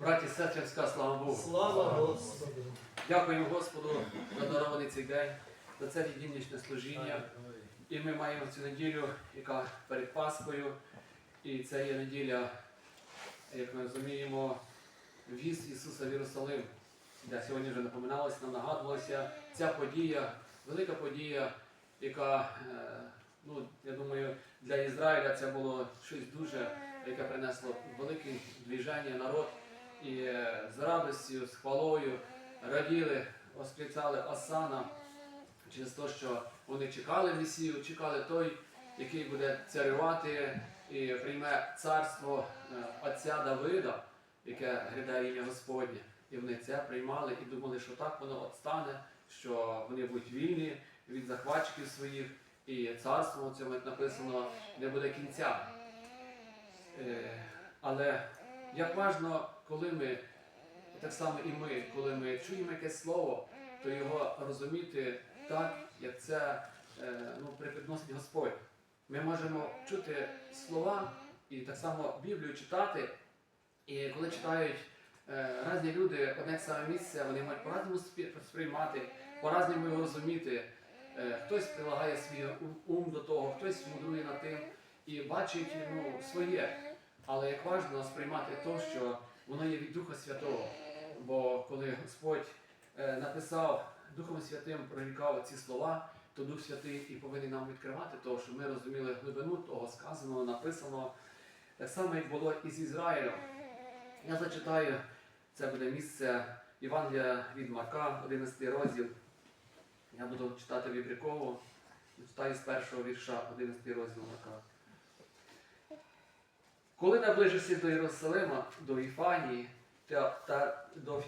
Браті і сестри, ска, слава Богу. Слава Господу! Дякуємо Господу за дарований цей день, за це віддільничне служіння. І ми маємо цю неділю, яка перед Пасхою. І це є неділя, як ми розуміємо, віз Ісуса в Єрусалим, де сьогодні вже напоминалося, нам нагадувалося ця подія, велика подія, яка, е, ну, я думаю, для Ізраїля це було щось дуже, яке принесло велике движення, народ. І з радістю, з хвалою раділи, восклицали Асана через те, що вони чекали Месію, чекали той, який буде царювати і прийме царство е, отця Давида, яке грядає ім'я Господнє. І вони це приймали і думали, що так воно от стане, що вони будуть вільні від захватчиків своїх, і царство цьому написано не буде кінця. Е, Але як важно, коли ми, так само і ми, коли ми чуємо якесь слово, то його розуміти так, як це е, ну, препідносить Господь. Ми можемо чути слова і так само Біблію читати. І коли читають е, різні люди одне саме місце, вони мають по-разному сприймати, по-разному його розуміти. Е, хтось прилагає свій ум до того, хтось мудрує над тим і бачить ну, своє. Але як важливо сприймати те, що воно є від Духа Святого. Бо коли Господь е, написав Духом Святим, прорікав ці слова, то Дух Святий і повинен нам відкривати того, щоб ми розуміли глибину того сказаного, написаного, так само, як було і з Ізраїлем. Я зачитаю, це буде місце Євангелія від Марка, 11 розділ. Я буду читати вібріково, читаю з першого вірша, 11 розділ Марка. Коли наближився до Єрусалима, до Іфанії та, та до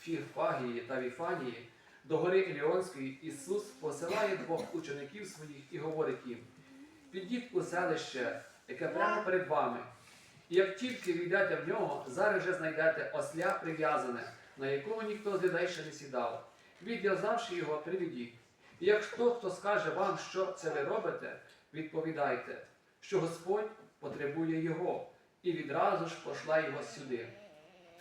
Фіфагії та Віфанії, до гори Еліонської, Ісус посилає двох учеників своїх і говорить їм: підіть у селище, яке прямо перед вами. І як тільки війдете в нього, зараз же знайдете осля прив'язане, на якому ніхто з людей ще не сідав. Відв'язавши його, приведіть. І якщо хто скаже вам, що це ви робите, відповідайте, що Господь потребує його, і відразу ж пошла його сюди.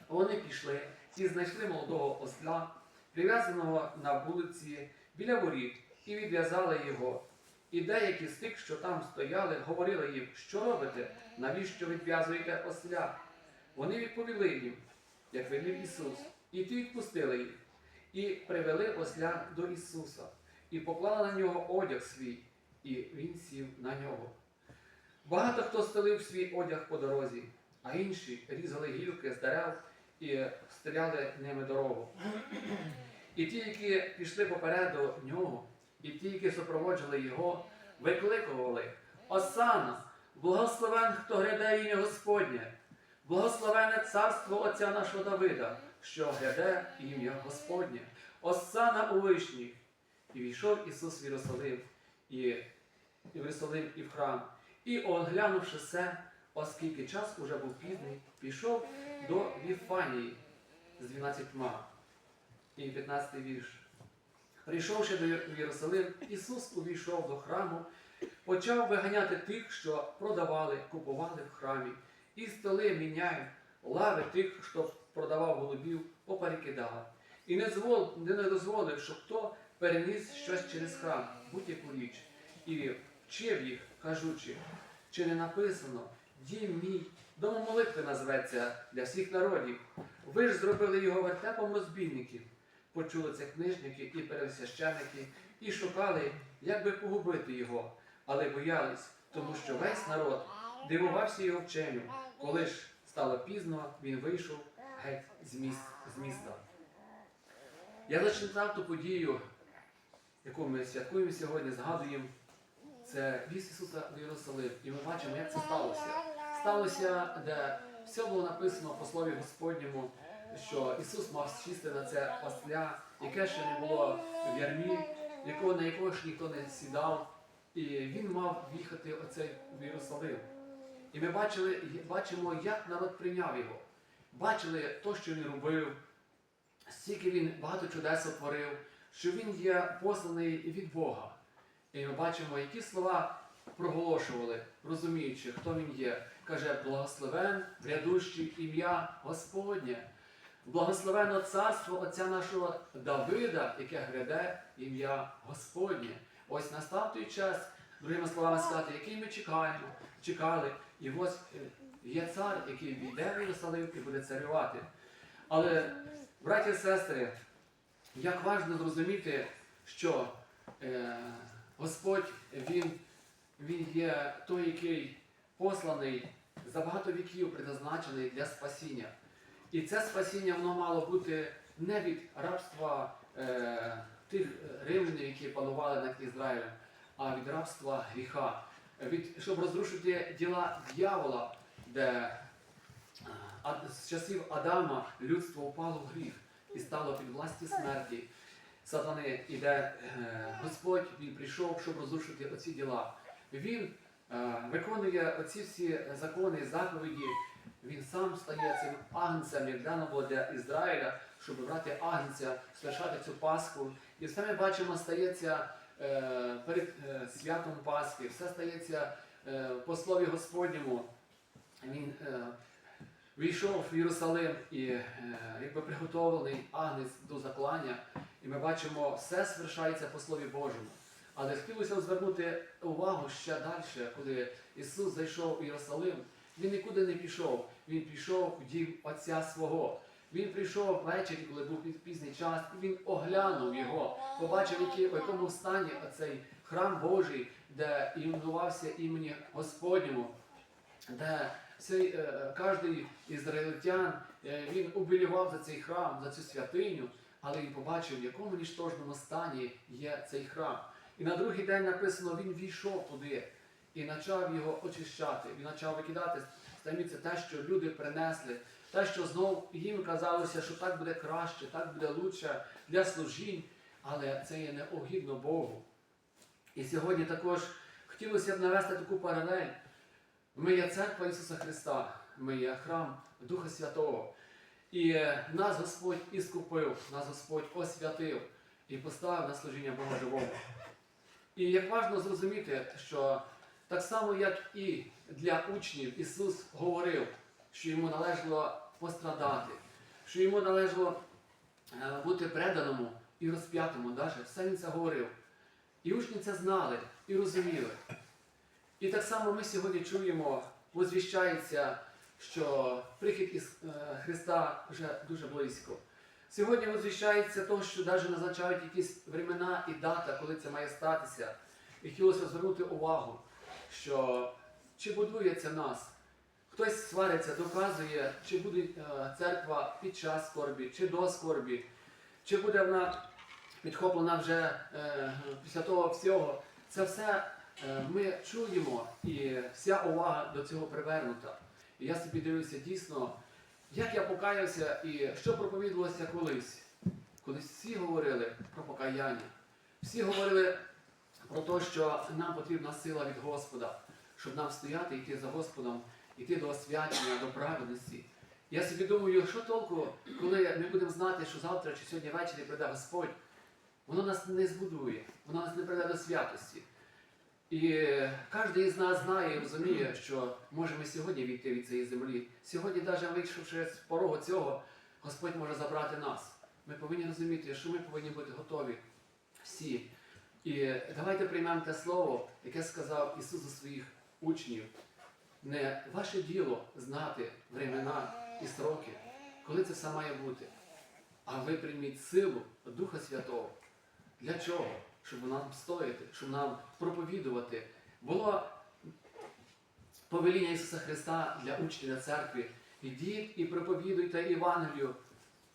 Вони пішли і знайшли молодого осла, прив'язаного на вулиці біля воріт, і відв'язали його. І деякі з тих, що там стояли, говорили їм, що робите, навіщо відв'язуєте осля? Вони відповіли їм, як велів Ісус, і ті відпустили їх, і привели осля до Ісуса, і поклали на нього одяг свій, і він сів на нього. Багато хто стелив свій одяг по дорозі, а інші різали гілки з дерев і стріляли ними дорогу. І ті, які пішли попереду нього, і ті, які супроводжували його, викликували Осана, благословен, хто гряде ім'я Господнє, благословене царство Отця нашого Давида, що гряде ім'я Господнє, Осана у вишніх. І війшов Ісус в Єрусалим, і в Єрусалим, і в храм. І оглянувши все, оскільки час уже був пізній, пішов до Віфанії з дванадцятьма. І 15 вірш. Прийшовши до Єрусалим, Ісус увійшов до храму, почав виганяти тих, що продавали, купували в храмі, і столи міняє, лави тих, хто продавав голубів, поперекидав. І не, звол, не дозволив, щоб хто переніс щось через храм, будь-яку річ, і вчив їх, кажучи, чи не написано, дім мій, домом молитви назветься для всіх народів. Ви ж зробили його вертепом розбійників. Почули це книжники і пересвященники, і шукали, як би погубити його, але боялись, тому що весь народ дивувався його вченню. Коли ж стало пізно, він вийшов геть з, міс- з міста. Я зачитав ту подію, яку ми святкуємо сьогодні, згадуємо. Це віз Ісуса до Єрусалим. І ми бачимо, як це сталося. Сталося, де все було написано по слові Господньому, що Ісус мав сісти на це осля, яке ще не було в ярмі, якого, на якого ж ніхто не сідав. І він мав їхати оцей в Єрусалим. І ми бачили, бачимо, як народ прийняв його. Бачили те, що він робив, стільки він багато чудес отворив, що він є посланий від Бога. І ми бачимо, які слова проголошували, розуміючи, хто він є. Каже, благословен, грядущий ім'я Господнє. Благословено царство Отця нашого Давида, яке гряде ім'я Господнє. Ось настав той час, другими словами сказати, який ми чекаємо, чекали. І ось е, є цар, який війде в Єрусалим і буде царювати. Але, браті і сестри, як важливо зрозуміти, що е, Господь Він, він є той, який посланий за багато віків предназначений для спасіння. І це спасіння воно мало бути не від рабства е, тих римлянів, які панували над Ізраїлем, а від рабства гріха, від, щоб розрушити діла дьявола, де е, а- з часів Адама людство впало в гріх і стало під власті смерті. Сатани, і де е, Господь він прийшов, щоб розрушити оці діла. Він е, виконує оці всі закони, заповіді. Він сам стає цим агнцем, як дано було для Ізраїля, щоб брати агнця, свершати цю Пасху. І все ми бачимо, стається е, перед святом Пасхи, все стається по слові Господньому. Він війшов в Єрусалим і якби приготовлений агнець до заклання. І ми бачимо, все свершається по Слові Божому. Але хотілося звернути увагу ще далі, коли Ісус зайшов у Єрусалим, Він нікуди не пішов. Він пішов в дім Отця свого. Він прийшов ввечері, коли був піз- пізній час, і він оглянув його, побачив, який, в якому стані оцей храм Божий, де іменувався імені Господньому, де цей, е, кожний ізраїльтян е, він убілював за цей храм, за цю святиню, але він побачив, в якому ніштожному стані є цей храм. І на другий день написано, він війшов туди і почав його очищати. Він почав викидати таємниці те, що люди принесли, те, що знов їм казалося, що так буде краще, так буде лучше для служінь, але це є неогідно Богу. І сьогодні також хотілося б навести таку паралель. Ми є церква Ісуса Христа, ми є храм Духа Святого. І е, нас Господь іскупив, нас Господь освятив і поставив на служіння Бога живого. І як важливо зрозуміти, що так само, як і для учнів, Ісус говорив, що йому належало пострадати, що йому належало е, бути преданому і розп'ятому, даже. все він це говорив. І учні це знали і розуміли. І так само ми сьогодні чуємо, возвіщається, що прихід із е, Христа вже дуже близько. Сьогодні возвіщається то, що навіть назначають якісь времена і дата, коли це має статися. І хотілося звернути увагу, що чи будується нас, хтось свариться, доказує, чи буде е, церква під час скорбі, чи до скорбі, чи буде вона підхоплена вже е, після того всього. Це все ми чуємо, і вся увага до цього привернута. І я собі дивлюся дійсно, як я покаявся і що проповідувалося колись. Колись всі говорили про покаяння. Всі говорили про те, що нам потрібна сила від Господа, щоб нам стояти і йти за Господом, йти до освячення, до праведності. Я собі думаю, що толку, коли ми будемо знати, що завтра чи сьогодні ввечері прийде Господь, воно нас не збудує, воно нас не прийде до святості. І кожен із нас знає і розуміє, що можемо сьогодні війти від цієї землі. Сьогодні, навіть вийшовши з порогу цього, Господь може забрати нас. Ми повинні розуміти, що ми повинні бути готові всі. І давайте приймемо те слово, яке сказав Ісус до своїх учнів. Не ваше діло знати времена і сроки, коли це все має бути. А ви прийміть силу Духа Святого. Для чого? Щоб нам стояти, щоб нам проповідувати. Було повеління Ісуса Христа для учнів для церкви. Ідіть і проповідуйте Євангелію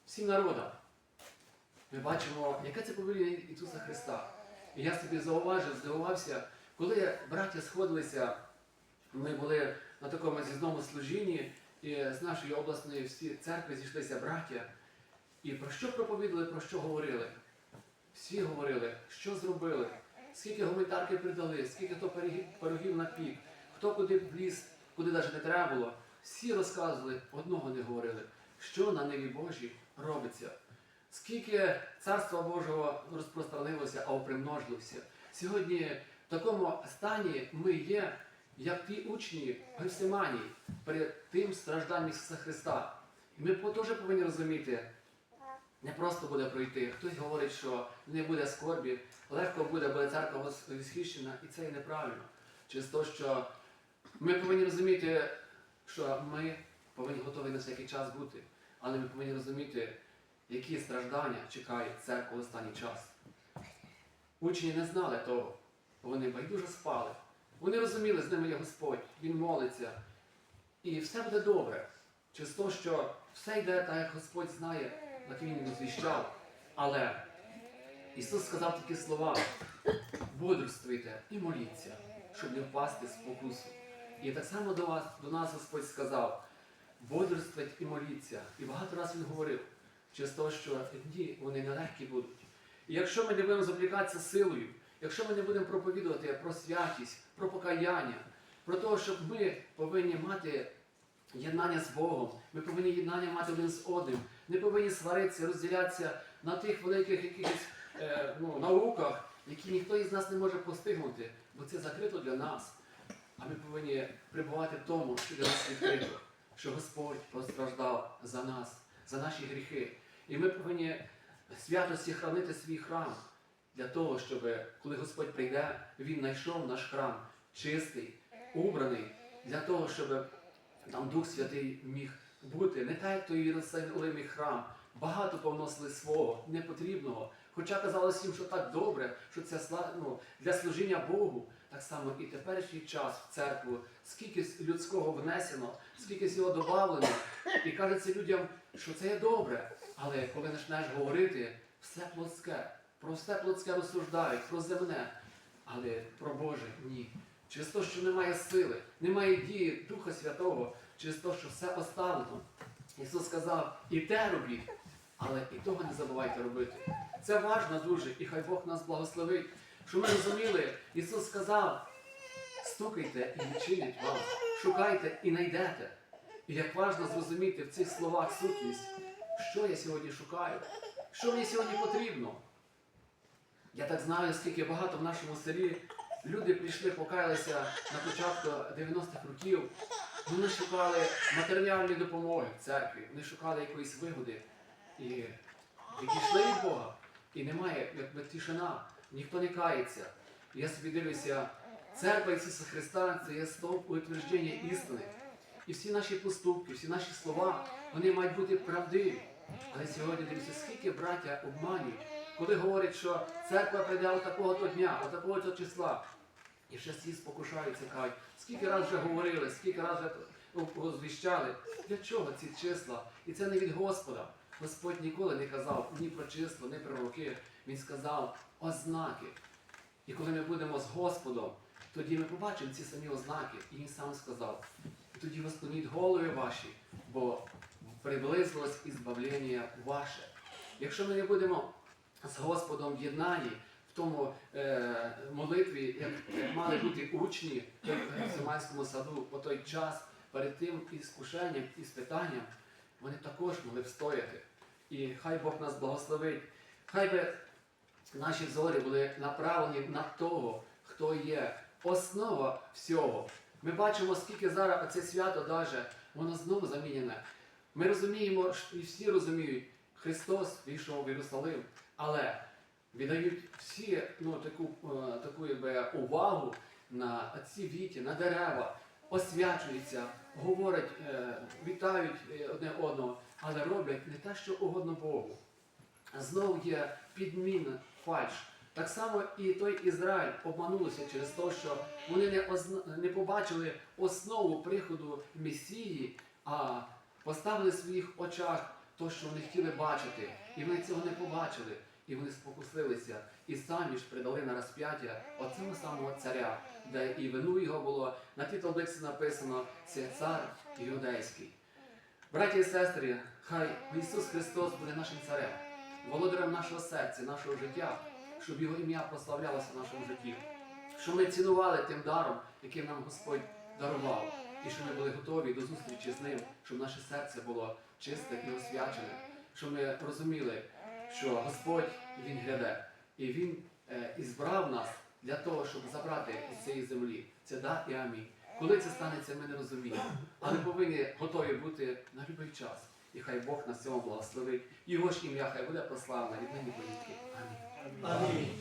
всім народам. Ми бачимо, яке це повеління Ісуса Христа. І я собі зауважив, здивувався, коли браття сходилися, ми були на такому зізному служінні, і з нашої обласної всі церкви зійшлися браття. І про що проповідали, про що говорили? Всі говорили, що зробили, скільки гуманітарки придали, скільки хто пирогів, напік, хто куди вліз, куди навіть не треба було. Всі розказували, одного не говорили, що на ниві Божій робиться. Скільки царства Божого розпространилося, а примножилося. Сьогодні в такому стані ми є, як ті учні Гефсиманії перед тим стражданням Ісуса Христа. І ми теж повинні розуміти, не просто буде пройти. Хтось говорить, що не буде скорбі, легко буде, буде церква восхищена, і це є неправильно. Через те, що ми повинні розуміти, що ми повинні готові на всякий час бути, але ми повинні розуміти, які страждання чекають церкву в останній час. Учні не знали того, бо вони байдуже спали. Вони розуміли, з ними є Господь, Він молиться, і все буде добре. Через те, що все йде так, як Господь знає, так Він і. Але Ісус сказав такі слова: бодрствуйте і моліться, щоб не впасти в спокусу. І так само до вас, до нас Господь сказав: бодрствуйте і моліться. І багато разів Він говорив, через те, що дні вони нелегкі будуть. І якщо ми не будемо зоблікатися силою, якщо ми не будемо проповідувати про святість, про покаяння, про те, щоб ми повинні мати єднання з Богом, ми повинні єднання мати один з одним, не повинні сваритися, розділятися на тих великих якихось е, ну, науках, які ніхто із нас не може постигнути, бо це закрито для нас. А ми повинні прибувати в тому, що для нас відкрито, що Господь постраждав за нас, за наші гріхи. І ми повинні святості хранити свій храм для того, щоб коли Господь прийде, Він знайшов наш храм чистий, убраний, для того, щоб там Дух Святий міг бути. Не так, як той Єрусалимський храм. Багато повносили свого, непотрібного. Хоча казалось їм, що так добре, що це ну, для служіння Богу. Так само і теперішній час в церкву, скільки людського внесено, скільки його додавлено. І кажеться людям, що це є добре. Але коли почнеш говорити, все плотське, про все плотське розсуждають, про земне. Але про Боже ні. Через те, що немає сили, немає дії Духа Святого, через те, що все оставлено. Ісус сказав, і те робіть, але і того не забувайте робити. Це важно дуже, і хай Бог нас благословить. Що ми розуміли, Ісус сказав, стукайте і відчинять вам, шукайте і знайдете. І як важно зрозуміти в цих словах сутність, що я сьогодні шукаю, що мені сьогодні потрібно. Я так знаю, скільки багато в нашому селі люди прийшли, покаялися на початку 90-х років. Вони шукали матеріальної допомоги в церкві, вони шукали якоїсь вигоди. І відійшли від Бога. І немає якби тишина, ніхто не кається. Я собі дивлюся, церква Ісуса Христа це є стовп утвердження істини. І всі наші поступки, всі наші слова, вони мають бути правдиві. Але сьогодні дивіться, скільки браття обманюють, коли говорять, що церква прийде от такого-то дня, от такого-то числа. І ще всі спокушаються, кажуть, скільки раз вже говорили, скільки раз вже. Для чого ці числа? І це не від Господа. Господь ніколи не казав ні про числа, ні про роки. Він сказав ознаки. І коли ми будемо з Господом, тоді ми побачимо ці самі ознаки. І він сам сказав. І тоді розклоніть голови ваші, бо приблизилось ізбавлення ваше. Якщо ми не будемо з Господом в єднанні, тому е, молитві, як, мали бути учні в Семанському саду по той час, перед тим іскушенням і спитанням, вони також могли встояти. І хай Бог нас благословить. Хай би наші зорі були направлені на того, хто є основа всього. Ми бачимо, скільки зараз оце свято даже, воно знову замінене. Ми розуміємо, і всі розуміють, Христос війшов в Єрусалим, але віддають всі ну, таку, е, таку якби, увагу на ці віті, на дерева, освячуються, говорять, е, вітають е, одне одного, але роблять не те, що угодно Богу. Знову є підміна, фальш. Так само і той Ізраїль обманулося через те, що вони не, озна- не побачили основу приходу Месії, а поставили в своїх очах те, що вони хотіли бачити. І вони цього не побачили. І вони спокусилися. І самі ж придали на розп'яття оцього самого царя, де і вину його було. На тій таблиці написано це цар юдейський. Браті і сестри, хай Ісус Христос буде нашим царем, володарем нашого серця, нашого життя, щоб Його ім'я прославлялося в нашому житті, щоб ми цінували тим даром, яким нам Господь дарував, і щоб ми були готові до зустрічі з ним, щоб наше серце було чисте і освячене, щоб ми розуміли, що Господь Він гляде, і Він е, ізбрав нас для того, щоб забрати із цієї землі. Це да і амінь. Коли це станеться, ми не розуміємо. Але повинні готові бути на будь-який час. І хай Бог нас цьому благословить. Його ж ім'я хай буде прославлене від нині до. Амінь. Амінь.